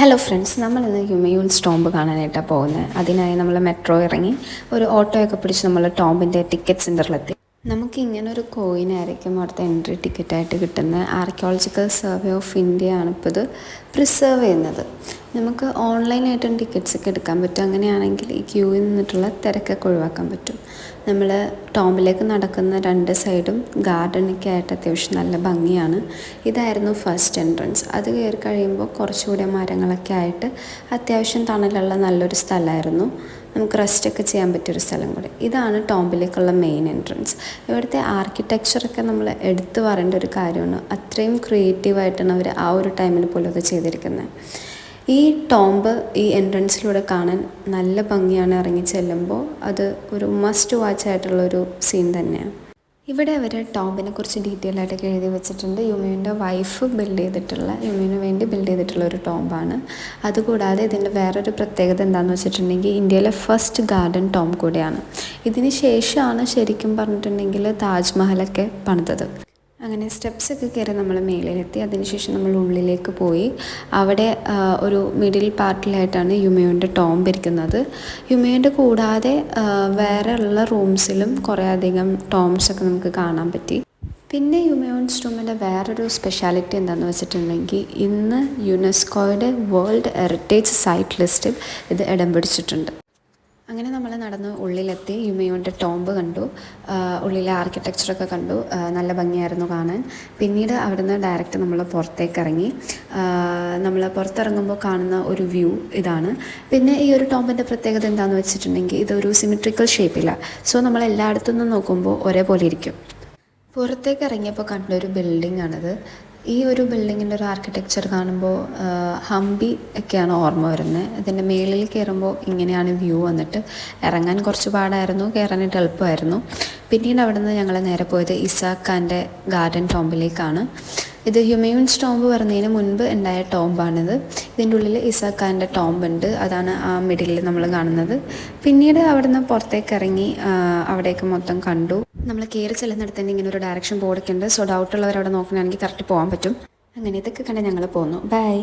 Hello friends നമ്മൾ ഇന്ന് ഹ്യൂമയൂൺ സ്റ്റോംബ് കാണാനായിട്ടാണ് പോകുന്നത്. അതിനായി നമ്മൾ മെട്രോ ഇറങ്ങി ഒരു ഓട്ടോയൊക്കെ പിടിച്ച് നമ്മൾ ടോംബിന്റെ ടിക്കറ്റ് സെന്ററിലെത്തി നമുക്ക് ഇങ്ങനെ ഒരു കോയിനായിരിക്കും അവിടുത്തെ എൻട്രി ടിക്കറ്റായിട്ട് കിട്ടുന്നത്. ആർക്കിയോളജിക്കൽ സർവേ ഓഫ് ഇന്ത്യ ആണ് ഇപ്പോൾ ഇത് പ്രിസർവ് ചെയ്യുന്നത്. നമുക്ക് ഓൺലൈനായിട്ടും ടിക്കറ്റ്സ് ഒക്കെ എടുക്കാൻ പറ്റും. അങ്ങനെയാണെങ്കിൽ ഈ ക്യൂവിൽ നിന്നിട്ടുള്ള തിരക്കൊക്കെ ഒഴിവാക്കാൻ പറ്റും. നമ്മൾ ടോംബിലേക്ക് നടക്കുന്ന രണ്ട് സൈഡും ഗാർഡനൊക്കെ ആയിട്ട് അത്യാവശ്യം നല്ല ഭംഗിയാണ്. ഇതായിരുന്നു ഫസ്റ്റ് എൻട്രൻസ് അത് കയറി കഴിയുമ്പോൾ കുറച്ചുകൂടി മരങ്ങളൊക്കെ ആയിട്ട് അത്യാവശ്യം തണലുള്ള നല്ലൊരു സ്ഥലമായിരുന്നു. നമുക്ക് റെസ്റ്റൊക്കെ ചെയ്യാൻ പറ്റിയൊരു സ്ഥലം കൂടി. ഇതാണ് ടോംബിലേക്കുള്ള മെയിൻ എൻട്രൻസ് ഇവിടുത്തെ ആർക്കിടെക്ചറൊക്കെ നമ്മൾ എടുത്തു പറയേണ്ട ഒരു കാര്യമാണ്. അത്രയും ക്രിയേറ്റീവായിട്ടാണ് അവർ ആ ഒരു ടൈമിൽ പോലും അത് ചെയ്തിരിക്കുന്നത് ഈ ടോംബ് ഈ എൻട്രൻസിലൂടെ കാണാൻ നല്ല ഭംഗിയാണ് ഇറങ്ങി ചെല്ലുമ്പോൾ അത് ഒരു മസ്റ്റ് വാച്ച് ആയിട്ടുള്ളൊരു സീൻ തന്നെയാണ് ഇവിടെ അവർ ടോമിനെ കുറിച്ച് ഡീറ്റെയിൽ ആയിട്ടൊക്കെ എഴുതി വെച്ചിട്ടുണ്ട്. യുമിയുടെ വൈഫ് ബിൽഡ് ചെയ്തിട്ടുള്ള യുമിന് വേണ്ടി ബിൽഡ് ചെയ്തിട്ടുള്ള ഒരു ടോംബാണ് അതുകൂടാതെ ഇതിന്റെ വേറൊരു പ്രത്യേകത എന്താണെന്ന് വെച്ചിട്ടുണ്ടെങ്കിൽ ഇന്ത്യയിലെ ഫസ്റ്റ് ഗാർഡൻ ടോം കൂടിയാണ്. ഇതിന് ശേഷമാണ് ശരിക്കും പറഞ്ഞിട്ടുണ്ടെങ്കിൽ താജ്മഹലൊക്കെ പണിതത്. അങ്ങനെ സ്റ്റെപ്സൊക്കെ കയറി നമ്മൾ മേളിലെത്തി. അതിനുശേഷം നമ്മൾ ഉള്ളിലേക്ക് പോയി. അവിടെ ഒരു മിഡിൽ പാർട്ടിലായിട്ടാണ് യുമയോന്റെ ടോം ഇരിക്കുന്നത്. യുമയോന്റെ കൂടാതെ വേറെ ഉള്ള റൂംസിലും കുറേ അധികം ടോംസ് ഒക്കെ നമുക്ക് കാണാൻ പറ്റി. പിന്നെ യുമയോൺ സ്റ്റൂമിന്റെ വേറൊരു സ്പെഷ്യാലിറ്റി എന്താണെന്ന് വെച്ചിട്ടുണ്ടെങ്കിൽ ഇന്ന് യുനെസ്കോയുടെ വേൾഡ് ഹെറിറ്റേജ് സൈറ്റ് ലിസ്റ്റിൽ ഇത് ഇടം പിടിച്ചിട്ടുണ്ട്. അങ്ങനെ നമ്മൾ നടന്ന് ഉള്ളിലെത്തി യുമയോന്റെ ടോംബ് കണ്ടു. ഉള്ളിലെ ആർക്കിടെക്ചറൊക്കെ കണ്ടു. നല്ല ഭംഗിയായിരുന്നു കാണാൻ. പിന്നീട് അവിടുന്ന് ഡയറക്റ്റ് നമ്മൾ പുറത്തേക്ക് ഇറങ്ങി നമ്മൾ പുറത്തിറങ്ങുമ്പോൾ കാണുന്ന ഒരു വ്യൂ ഇതാണ്. പിന്നെ ഈ ഒരു ടോംബിന്റെ പ്രത്യേകത എന്താണെന്ന് വെച്ചിട്ടുണ്ടെങ്കിൽ ഇതൊരു സിമിട്രിക്കൽ ഷേപ്പിലാണ് സോ നമ്മൾ എല്ലായിടത്തു നിന്നും നോക്കുമ്പോൾ ഒരേപോലെ ഇരിക്കും. പുറത്തേക്ക് ഇറങ്ങിയപ്പോൾ കണ്ടൊരു ബിൽഡിംഗ് ആണിത്. ഈ ഒരു ബിൽഡിങ്ങിന്റെ ഒരു ആർക്കിടെക്ചർ കാണുമ്പോൾ ഹംപി ഒക്കെയാണ് ഓർമ്മ വരുന്നത്. ഇതിന്റെ മേളിൽ കയറുമ്പോൾ ഇങ്ങനെയാണ് വ്യൂ വന്നിട്ട്. ഇറങ്ങാൻ കുറച്ച് പാടായിരുന്നു കയറാനായിട്ട് എളുപ്പമായിരുന്നു. പിന്നീട് അവിടെ നിന്ന് ഞങ്ങൾ നേരെ പോയത് ഇസാഖ് ഖാന്റെ ഗാർഡൻ ടോംബിലേക്കാണ് ഇത് ഹ്യൂമയൂൺസ് ടോംബ് വരുന്നതിന് മുൻപ് ഉണ്ടായ ടോംബാണിത് ഇതിന്റെ ഉള്ളിൽ ഇസാഖാന്റെ ടോംബ് ഉണ്ട് അതാണ് ആ മിഡിലിൽ നമ്മൾ കാണുന്നത്. പിന്നീട് അവിടുന്ന് പുറത്തേക്ക് ഇറങ്ങി അവിടേക്ക് മൊത്തം കണ്ടു. നമ്മൾ കയറി ചെല്ലുന്നിടത്ത് തന്നെ ഇങ്ങനെ ഒരു ഡയറക്ഷൻ ബോർഡൊക്കെ ഉണ്ട്. സോ ഡൗട്ട് ഉള്ളവർ അവിടെ നോക്കണമെങ്കിൽ കറക്റ്റ് പോകാൻ പറ്റും. അങ്ങനെ ഇതൊക്കെ കണ്ട് ഞങ്ങൾ പോന്നു. ബൈ